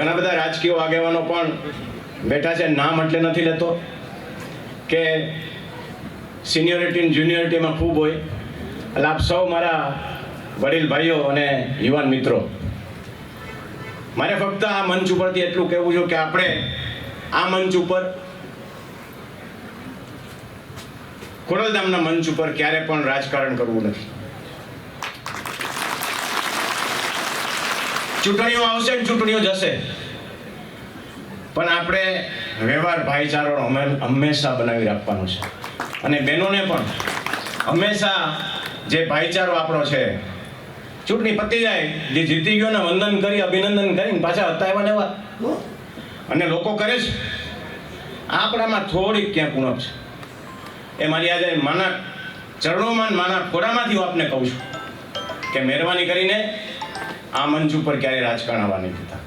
ઘણા બધા રાજકીય આગેવાનો પણ બેઠા છે. નામ એટલે નથી લેતો કે સિનિયોરિટી જુનિયોરિટીમાં ખૂબ હોય. એટલે આપ સૌ મારા વડીલ ભાઈઓ અને યુવાન મિત્રો, મારે ફક્ત આ મંચ ઉપરથી એટલું કહેવું છું કે આપણે આ મંચ ઉપર, ખોડલધામના મંચ ઉપર ક્યારે પણ રાજકારણ કરવું નથી. ચૂંટણીઓ આવશે ને ચૂંટણીઓ જશે. પણ આપણે વ્યવહાર ભાઈચારો હમે- હંમેશા બનાવી રાખવાનો છે. અને બહેનોને પણ હંમેશા જે ભાઈચારો આપણો છે, ચૂંટણી પતી જાય, જે જીતી ગયો ને વંદન કરી, અભિનંદન કરીને પાછા હતા એવા ને અને લોકો કરે છે આપણામાં થોડીક ક્યાંક ઉણપ છે. એ મારી આજે માના ચરણોમાં માના ખોડામાંથી હું આપને કહું છું કે મહેરબાની કરીને આ મંચ ઉપર ક્યારેય રાજકારણ આવવા નહીં દેતા.